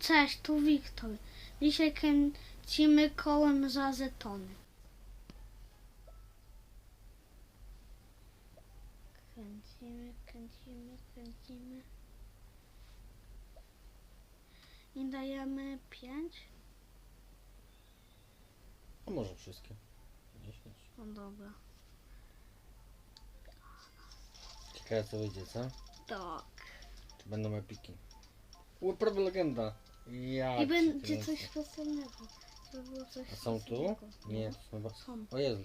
Cześć, tu Wiktor. Dzisiaj kręcimy kołem za zetony. Kręcimy, kręcimy, kręcimy. I dajemy 5. A może wszystkie? 10. No dobra. Ciekawe co wyjdzie, co? Tak. Czy będą epiki? Prawie legenda. Ja I będzie coś specjalnego. Żeby było coś A są tu? specjalnego. Nie, No, to są chyba... Są, O Jezu.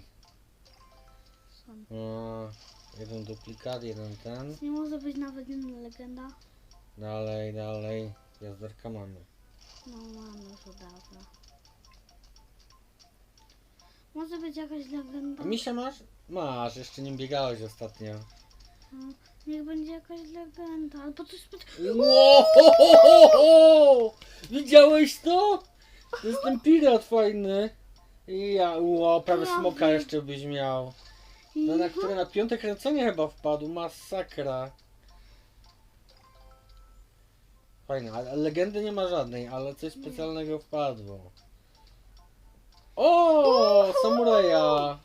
są. No, jeden duplikat, jeden ten. Nie może być nawet inna legenda. Dalej, dalej. Jazderka mamy. No mamy już od dawna. Może być jakaś legenda? A misia masz? Masz, jeszcze nim biegałeś ostatnio. No, niech będzie jakaś legenda. Albo coś spod... Wow! Widziałeś to? To jest ten pirat fajny. Ja, ło, prawie Prawie. smoka jeszcze byś miał. No, na które na piąte kręcenie chyba wpadł, masakra. Fajne, ale legendy nie ma żadnej, ale coś specjalnego wpadło. O, samuraja!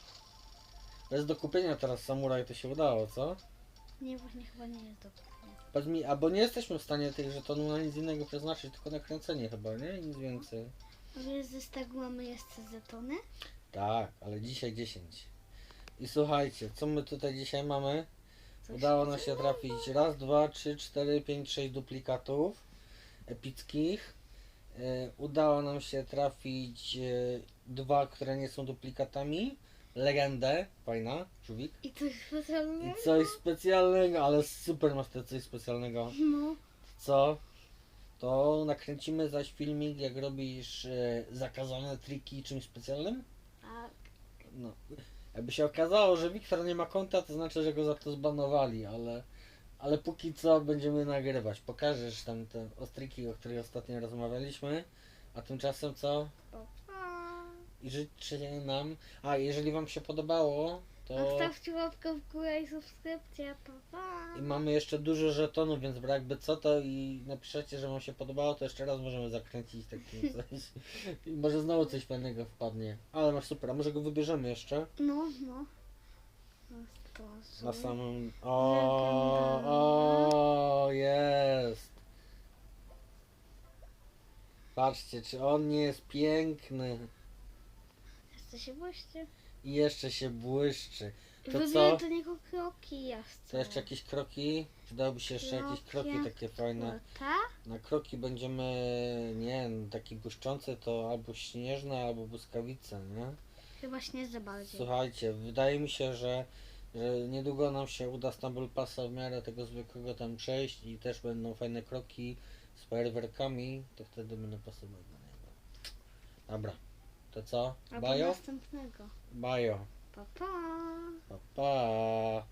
Bez do kupienia teraz samuraj to się udało, co? Nie, właśnie chyba nie jest dobrze. Powiedz mi, albo nie jesteśmy w stanie tych żetonów na nic innego przeznaczyć, tylko na kręcenie chyba, nie? Nic więcej. A wiesz, że z tego mamy jeszcze zetony? Tak, ale dzisiaj 10. I słuchajcie, co my tutaj dzisiaj mamy? Coś Udało nam się trafić raz, dwa, trzy, cztery, pięć, sześć duplikatów epickich. E, udało nam się trafić e, dwa, które nie są duplikatami. Legendę, fajna, żółwik. I coś I specjalnego? coś specjalnego, ale super masz te coś specjalnego. No. Co? To nakręcimy zaś filmik, jak robisz e, zakazane triki czymś specjalnym? Tak. No. Jakby się okazało, że Wiktor nie ma konta, to znaczy, że go za to zbanowali, ale, ale póki co będziemy nagrywać. Pokażesz tam te ostryki, o których ostatnio rozmawialiśmy, a tymczasem co? Pa. I życzę nam. A jeżeli Wam się podobało, to. Zostawcie łapkę w górę i subskrypcję. Pa, pa. I mamy jeszcze dużo żetonów, więc brak jakby co to i napiszecie, że Wam się podobało, to jeszcze raz możemy zakręcić takim coś. I może znowu coś fajnego wpadnie. Ale masz super, a może go wybierzemy jeszcze? No, no. Na samym. O, o, jest. Patrzcie, czy on nie jest piękny Jeszcze się właśnie. i jeszcze się błyszczy. To Wybieram co? do niego kroki jeszcze. To jeszcze jakieś kroki? Przydałyby się jeszcze jakieś kroki takie fajne. Ta? Na kroki będziemy, nie wiem, taki błyszczący to albo śnieżne, albo błyskawice, nie? Chyba śnieżne bardziej. Słuchajcie, wydaje mi się, że, że niedługo nam się uda Stumble Passa w miarę tego zwykłego tam przejść i też będą fajne kroki z fajerwerkami, to wtedy będę pasować na niego. Dobra, to co? Albo Bajo? następnego. Bajo. Pa, pa. Pa, pa.